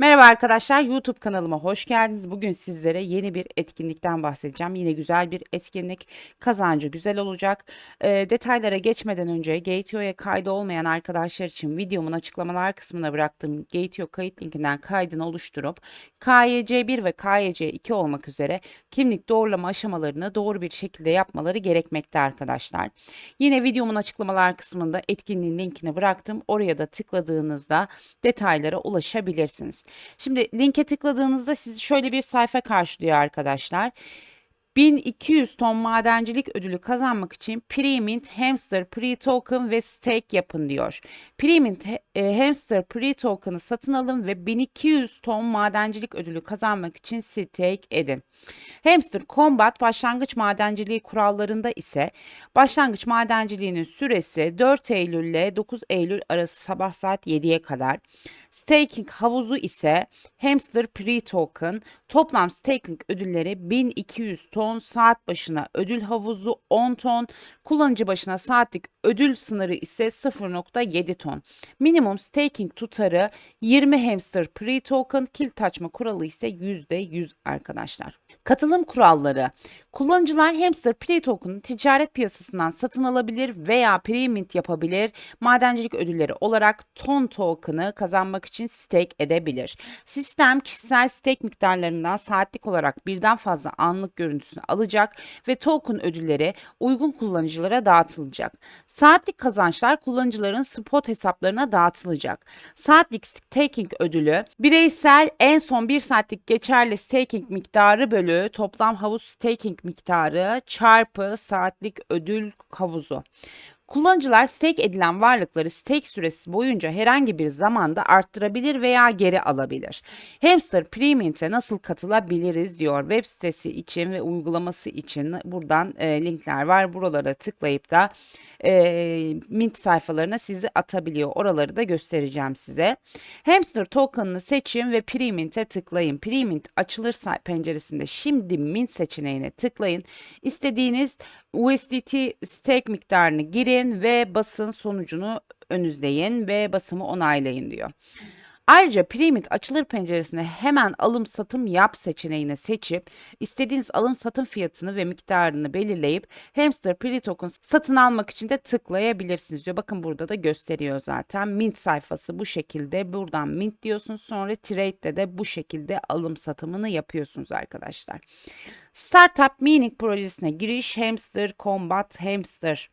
Merhaba arkadaşlar, YouTube kanalıma hoş geldiniz. Bugün sizlere yeni bir etkinlikten bahsedeceğim. Yine güzel bir etkinlik, kazancı güzel olacak. Ee, detaylara geçmeden önce Gateo'ya kaydı olmayan arkadaşlar için videomun açıklamalar kısmına bıraktığım Gateo kayıt linkinden kaydını oluşturup KYC1 ve KYC2 olmak üzere kimlik doğrulama aşamalarını doğru bir şekilde yapmaları gerekmekte arkadaşlar. Yine videomun açıklamalar kısmında etkinliğin linkini bıraktım. Oraya da tıkladığınızda detaylara ulaşabilirsiniz. Şimdi linke tıkladığınızda sizi şöyle bir sayfa karşılıyor arkadaşlar. 1200 ton madencilik ödülü kazanmak için Premint, Hamster, Pre-Token ve Stake yapın diyor. Premint, e, Hamster, Pre-Token'ı satın alın ve 1200 ton madencilik ödülü kazanmak için stake edin. Hamster Combat başlangıç madenciliği kurallarında ise başlangıç madenciliğinin süresi 4 Eylül ile 9 Eylül arası sabah saat 7'ye kadar. Staking havuzu ise Hamster Pre-Token toplam staking ödülleri 1200 ton saat başına ödül havuzu 10 ton kullanıcı başına saatlik ödül sınırı ise 0.7 ton. Minimum staking tutarı 20 hamster pre-token kilit açma kuralı ise %100 arkadaşlar. Katılım kuralları. Kullanıcılar hamster pre-token'ı ticaret piyasasından satın alabilir veya pre-mint yapabilir. Madencilik ödülleri olarak ton token'ı kazanmak için stake edebilir. Sistem kişisel stake miktarlarından saatlik olarak birden fazla anlık görüntüsünü alacak ve token ödülleri uygun kullanıcılara dağıtılacak. Saatlik kazançlar kullanıcıların spot hesaplarına dağıtılacak. Saatlik staking ödülü bireysel en son 1 saatlik geçerli staking miktarı bölü toplam havuz staking miktarı çarpı saatlik ödül havuzu. Kullanıcılar stake edilen varlıkları stake süresi boyunca herhangi bir zamanda arttırabilir veya geri alabilir. Hamster Premium'e nasıl katılabiliriz diyor web sitesi için ve uygulaması için buradan e, linkler var. Buralara tıklayıp da e, Mint sayfalarına sizi atabiliyor. Oraları da göstereceğim size. Hamster token'ını seçin ve Premium'e tıklayın. Premium açılır penceresinde şimdi Mint seçeneğine tıklayın. İstediğiniz USDT stake miktarını girin ve basın sonucunu önüzleyin ve basımı onaylayın diyor. Ayrıca Premit açılır penceresine hemen alım satım yap seçeneğini seçip istediğiniz alım satım fiyatını ve miktarını belirleyip Hamster Pre Token satın almak için de tıklayabilirsiniz diyor. Bakın burada da gösteriyor zaten. Mint sayfası bu şekilde. Buradan Mint diyorsunuz. Sonra Trade'de de bu şekilde alım satımını yapıyorsunuz arkadaşlar. Startup Mining projesine giriş Hamster Combat Hamster.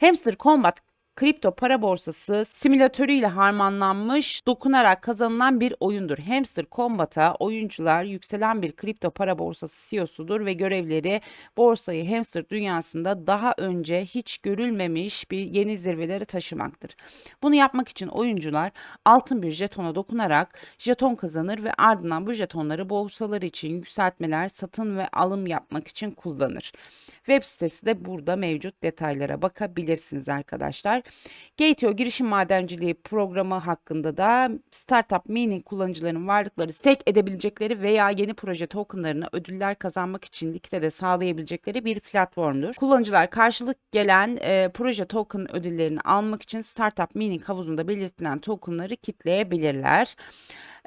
Hamster Combat kripto para borsası simülatörüyle harmanlanmış, dokunarak kazanılan bir oyundur. Hamster Combat'a oyuncular yükselen bir kripto para borsası CEO'sudur ve görevleri borsayı hamster dünyasında daha önce hiç görülmemiş bir yeni zirveleri taşımaktır. Bunu yapmak için oyuncular altın bir jetona dokunarak jeton kazanır ve ardından bu jetonları borsalar için yükseltmeler, satın ve alım yapmak için kullanır. Web sitesi de burada mevcut detaylara bakabilirsiniz arkadaşlar. Gateo girişim madenciliği programı hakkında da Startup Mining kullanıcılarının varlıkları stake edebilecekleri veya yeni proje tokenlarını ödüller kazanmak için likidede sağlayabilecekleri bir platformdur. Kullanıcılar karşılık gelen e, proje token ödüllerini almak için Startup Mining havuzunda belirtilen tokenları kitleyebilirler.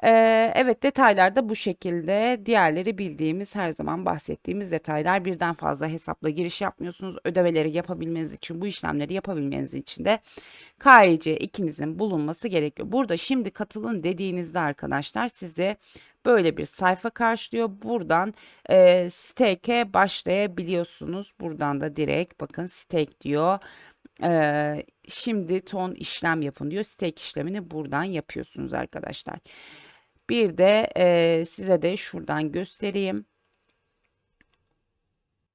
Ee, evet detaylar da bu şekilde. Diğerleri bildiğimiz her zaman bahsettiğimiz detaylar. Birden fazla hesapla giriş yapmıyorsunuz. Ödemeleri yapabilmeniz için bu işlemleri yapabilmeniz için de KYC ikinizin bulunması gerekiyor. Burada şimdi katılın dediğinizde arkadaşlar size böyle bir sayfa karşılıyor. Buradan e, stake'e başlayabiliyorsunuz. Buradan da direkt bakın stake diyor. E, şimdi ton işlem yapın diyor. Stake işlemini buradan yapıyorsunuz arkadaşlar. Bir de e, size de şuradan göstereyim.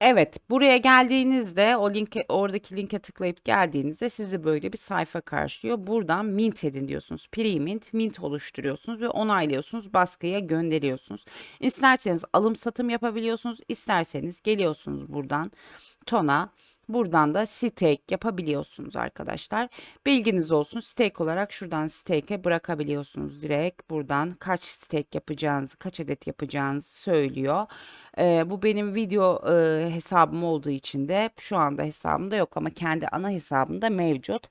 Evet, buraya geldiğinizde o linke oradaki linke tıklayıp geldiğinizde sizi böyle bir sayfa karşılıyor. Buradan mint edin diyorsunuz. Pre-mint, mint oluşturuyorsunuz ve onaylıyorsunuz. Baskıya gönderiyorsunuz. İsterseniz alım satım yapabiliyorsunuz. İsterseniz geliyorsunuz buradan tona Buradan da stake yapabiliyorsunuz arkadaşlar. Bilginiz olsun. Stake olarak şuradan stake'e bırakabiliyorsunuz direkt. Buradan kaç stake yapacağınızı, kaç adet yapacağınızı söylüyor. Ee, bu benim video e, hesabım olduğu için de şu anda hesabımda yok ama kendi ana hesabımda mevcut.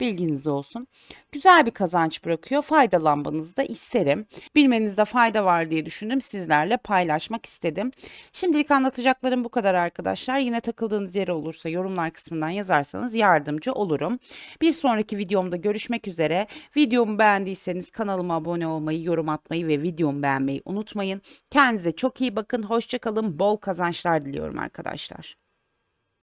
Bilginiz olsun. Güzel bir kazanç bırakıyor. Faydalanmanızı da isterim. Bilmenizde fayda var diye düşündüm. Sizlerle paylaşmak istedim. Şimdilik anlatacaklarım bu kadar arkadaşlar. Yine takıldığınız yer olursa yorumlar kısmından yazarsanız yardımcı olurum. Bir sonraki videomda görüşmek üzere. Videomu beğendiyseniz kanalıma abone olmayı, yorum atmayı ve videomu beğenmeyi unutmayın. Kendinize çok iyi bakın. Hoşçakalın. Bol kazançlar diliyorum arkadaşlar.